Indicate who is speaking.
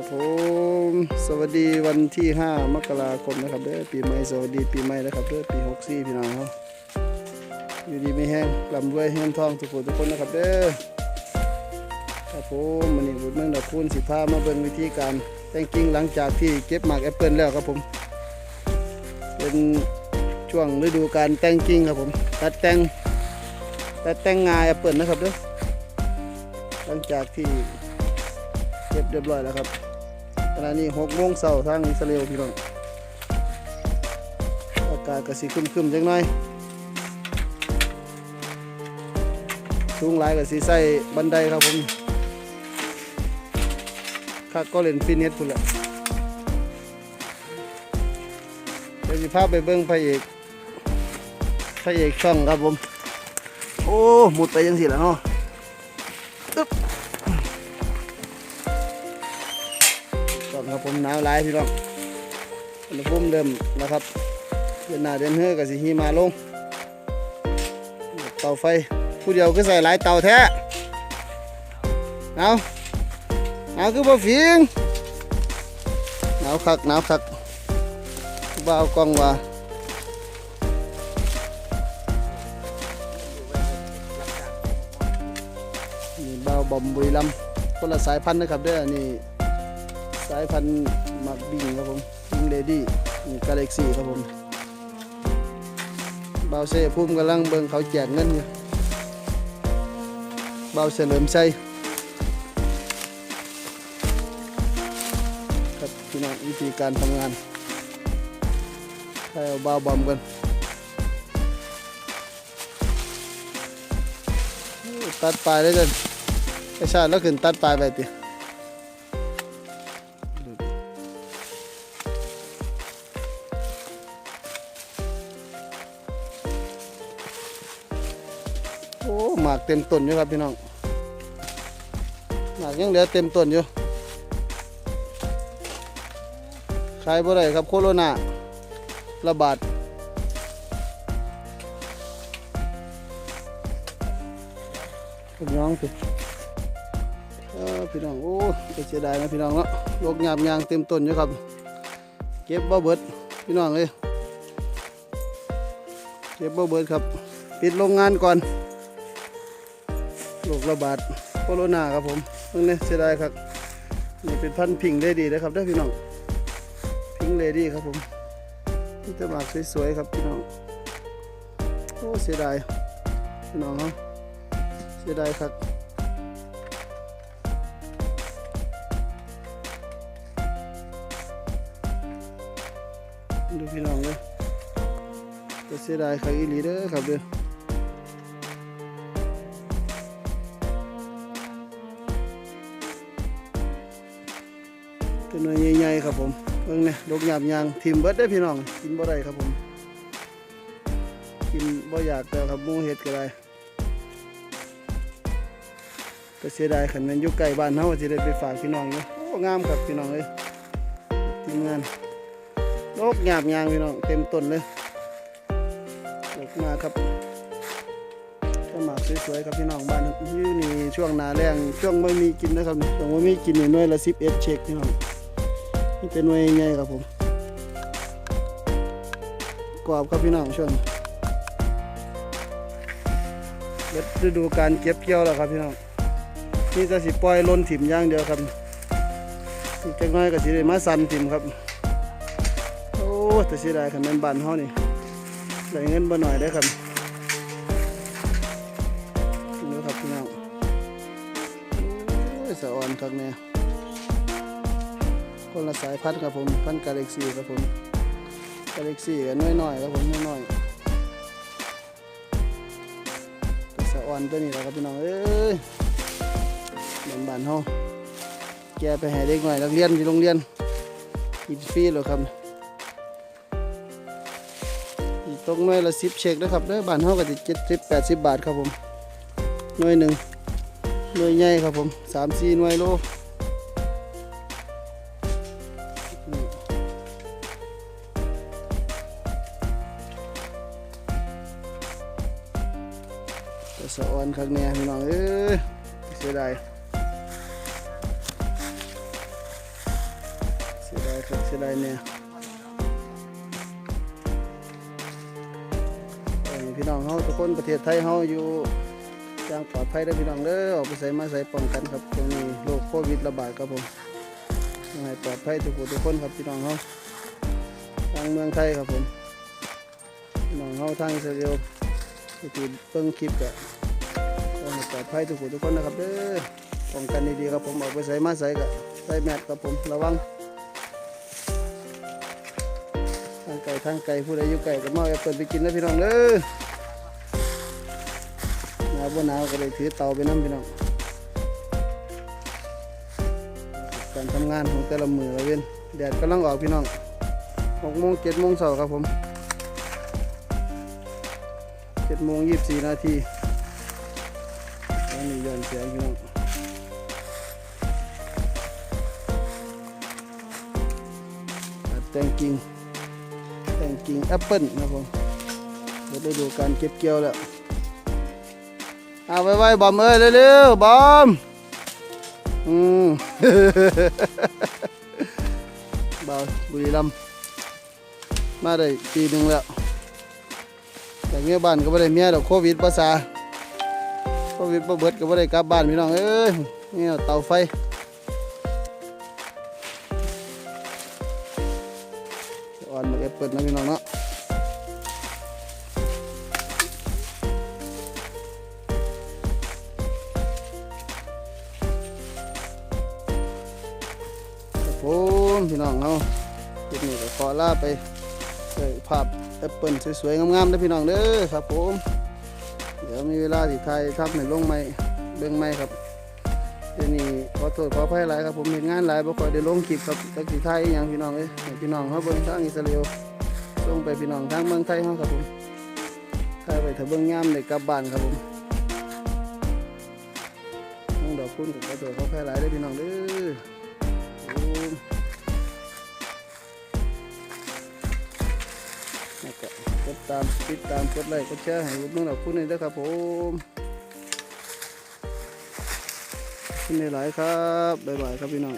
Speaker 1: ครับผมสวัสดีวันที่ 5 มกราคมนะครับเด้อปีใหม่สวัสดีปีใหม่นะครับเด้อปี64พี่น้องครับอยู่ดีไม่แห้งลำรวยเงินทองทุกคนทุกคนนะครับเด้อครับผมมันนี่บุญเมืองดอกคูณสิพามาเบิ่งวิธีการแต่งกิ่งหลังจากที่เก็บหมากแอปเปิลแล้วครับผม เป็นช่วงฤดูการแต่งกิ่งครับผมตัดแต่งตัดแต่งงาแอปเปิลนะครับเด้อหลังจากที่เก็บเรียบร้อยแล้วครับ ขณะนี้หกโมงเช้าทางอิสราเอลพี่น้องอากาศก็สิครึมๆจังหน่อยสูงหลายก็สิใส่บันไดครับผมข้าก็เล่นฟิตเนสพุ่นแหละเดี๋ยวสิพาไปเบิ่งพระเอกพระเอกช่องครับผม โอ้หมุดไปยังสิแล้วเนาะ ครับผมหนาวหลายพี่น้องอุณหภูมิเดิมนะครับเดือนหน้าเดือนเฮือกับสิหิมาลง เตาไฟผู้เดียวก็ใส่หลายเตาแท้หนาวหนาวคือบ่ฟิงหนาวคักหนาวคักบ้าวกล้องว่านี่บ้าวบอมบุรีรัมย์คนละสายพันธุ์นะครับเด้อนี่ สายพันธุ์มักบิงครับผมบิงเลดี้กาแล็กซี่ครับผมเบาเซพุ่มกำลังเบิ่งเขาแจกเงินอยู่เบาเฉลิมชัยครับพี่น้องวิธีการทำงานให้เอาเบาบอมกันตัดปลายได้กันไอชาติแล้วขึ้นตัดปลายไปติ อ้หมากเต็มต้นอยู่ครับพี่น้องหมากยังเหลือเต็มต้นอยู่ขายบ่ได้ครับโคโรนาระบาดพี่น้องสิเอพี่น้องโอ้เสียดายนะพี่น้องเนาะโรคหยาบยางเต็มต้นอยู่ครับเก็บบ่เบิดพี่น้องเลยเก็บบ่เบิดครับ ปิดโรงงานก่อน โรคระบาดโคโรนาครับผมเพิ่งเนี่ยเสียดายครับนี่เป็นพันพิงเลดี้นะครับได้พี่น้องพิงเลดี้ครับผมนี่จะหมากสวยๆครับพี่น้องโอ้เสียดายพี่น้องครับเสียดายครับดูพี่น้องเลยจะเสียดายครอีหลีเด้อครับเด้อ ครับผมเบิ่งเนี่ยดกหยาบยางทิมเบิดได้พี่น้อง กินบ่ได้ครับผม กินบ่อยากแต่ครับมูเห็ดก็ได้ก็เสียดายขันมันอยู่ใกล้บ้านเฮาสิได้ไปฝากพี่น้องอยู่โอ้งามครับพี่น้องเอ้ยทีมงานดกหยาบยางพี่น้องเต็มต้นเลยดอกมาครับก็หมากสวยๆครับพี่น้องบ้านอยู่นี่ช่วงนาแรงช่วงไม่มีกินนะครับช่วงไม่มีกินนี่หน่วยละ11เช็คพี่น้อง นี่เป็นหน่วยใหญ่ครับผมกรอบครับพี่น้องช่วงเบิดฤดูการเก็บเกี่ยวแล้วครับพี่น้องนี่จะสิปล่อยล้นถิ่มย่างเดียวครับอีกจักหน้อยก็สิได้มาสันถิ่มครับ โอ้แต่เสียดายคันแม่นบานเฮานี่ได้เงินบ่หน่อยได้ครับนี่ครับพี่น้องโอ้ยสะอ่อนครับเนี่ย คนละสายพันธุ์ครับผมพันธุ์กาแล็กซี่ครับผมกาแล็กซี่กันน้อยๆครับผมน้อยๆตัวสะอ่อนตัวนี้แหละครับพี่น้องเอ้ยเหมือนบ้านเฮาแกไปให้เด็กหน่อยนักเรียนที่โรงเรียนกินฟรีเลยครับอีกตรงหน่วยละสิบเช็คนะครับเด้อบานเฮาก็จะเจ็ดสิบแปดสิบบาทครับผมหน่วยหนึ่งหน่วยใหญ่ครับผมสามสี่หน่วยโล นข้างแน่พี่น้องเอ้ยเสียดายคักเสียดายเนี่ยพี่น้องเฮาทุกคนประเทศไทยเฮาอยู่อย่างปลอดภัยได้พี่น้องเด้อออกไปใส่มาใส่ป้องกันครับตรงนี้โรคโควิดระบาดครับผมยังไงปลอดภัยทุกคนทุกคนครับพี่น้องเฮาทางเมืองไทยครับผมพี่น้องเฮาทางอิสราเอลที่เบิ่งคลิปก็ ลอดภัยทุกคนทุกคนนะครับเด้อป้องกันดีๆครับผมออกไปใส่มาใส่ก็ใส่แมสครับผมระวังทางไก่ทางไก่ผู้ใดอยู่ไก่ก็มาเอาแอปเปิลไปกินนะพี่น้องเด้อหนาวบ่หนาวก็เลยถือเตาไปน้ำพี่น้องการทำงานของแต่ละมือละเว้นแดดกำลังออกพี่น้องหกโมงเจ็ดโมงเสาร์ครับผมเจ็ดโมงยี่สิบสี่นาที แล้วนี่ย้อนเสียงพี่น้องอัดแต่งกิ่งแต่งกิ่งแอปเปิลนะครับผมเดี๋ยวได้ดูการเก็บเกี่ยวแล้วเอาไว้ไว้บอมเอ้ยเร็วๆบอมอืมบ่าวบุรีรัมย์มาได้ปีหนึ่งแล้วแต่เมียบ้านก็ไม่ได้เมียดอกโควิดภาษา โควิดบ่เบิดก็ไม่ได้กลับบ้านพี่น้องเอ้ยนี่เอาเตาไฟอ่อนมาแอปเปิลนะพี่น้องเนาะครับผมพี่น้องเราคลิปนี้ก็ขอลาไปด้วยภาพแอปเปิลสวยๆงามๆนะพี่น้องเด้อครับผม เดี๋ยวมีเวลาสิถ่ายทับในลงไม้เบิ่งไม้ครับเดี๋ยวนี้ขอโทษขออภัยหลายครับผมเห็นงานหลายบ่ค่อยได้ลงคลิปครับจักสิถ่ายอหยังพี่น้องเอ้ยให้พี่น้องเฮาเบิ่งทางอิสราเอลส่งไปพี่น้องทางเมืองไทยเฮาครับผมถ่ายไปถ้าเบิ่งยามได้กลับบ้านครับผมน้องดอกคุณขอโทษขออภัยหลายเด้อพี่น้องเด้อโอ้แล้วก็ ดตามติดตามกดไลค์กดแชร์ให้อุดหนุนดอกคุณนี่เด้อครับผมขอบคุณหลายครับบ๊ายบายครับพี่น้อง